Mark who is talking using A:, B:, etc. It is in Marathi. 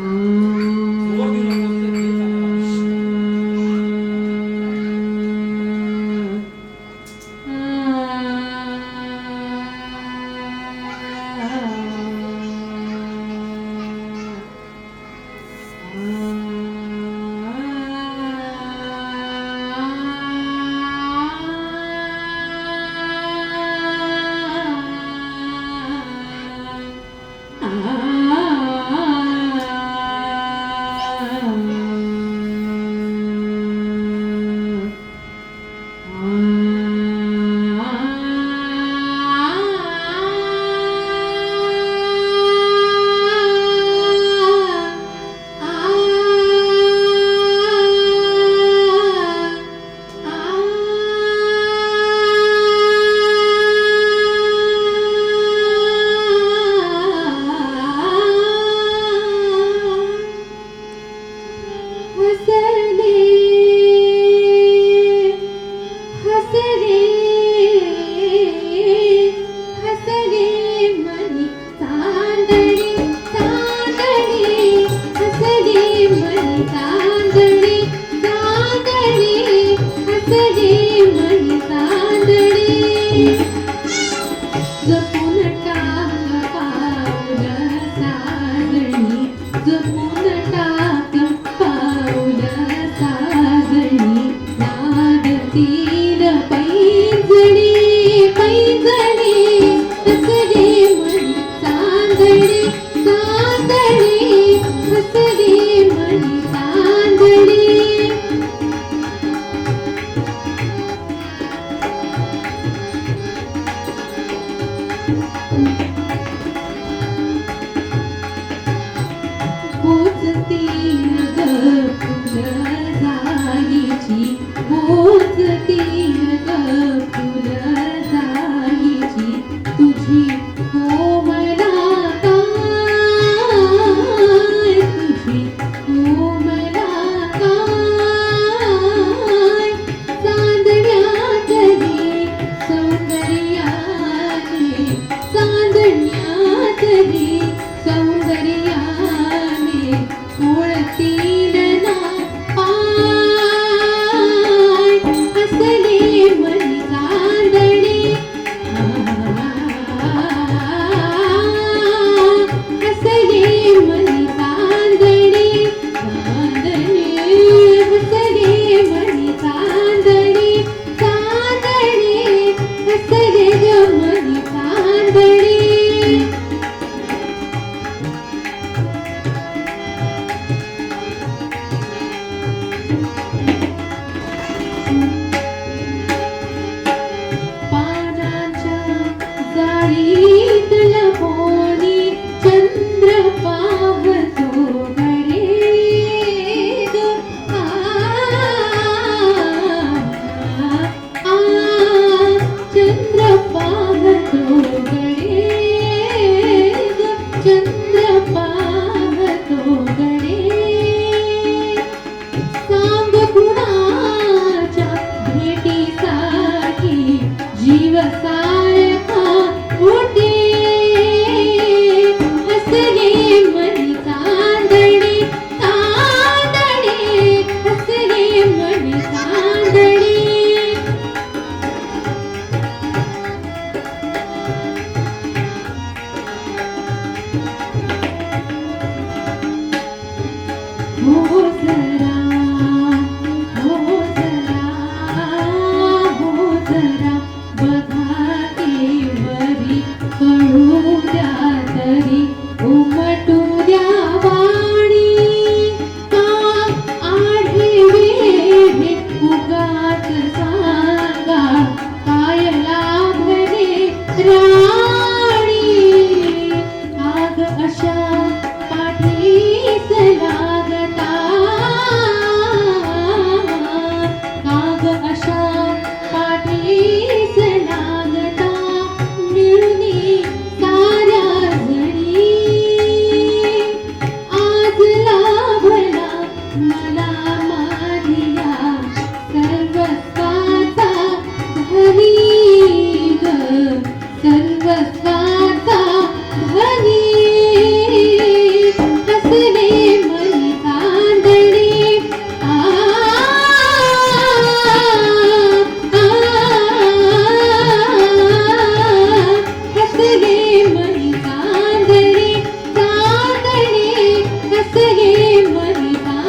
A: Mm. பைஞ்சலி பைஞ்சலி हसने मलिकांनी हसनी मलिकांजनी हसणी मलिकांजणी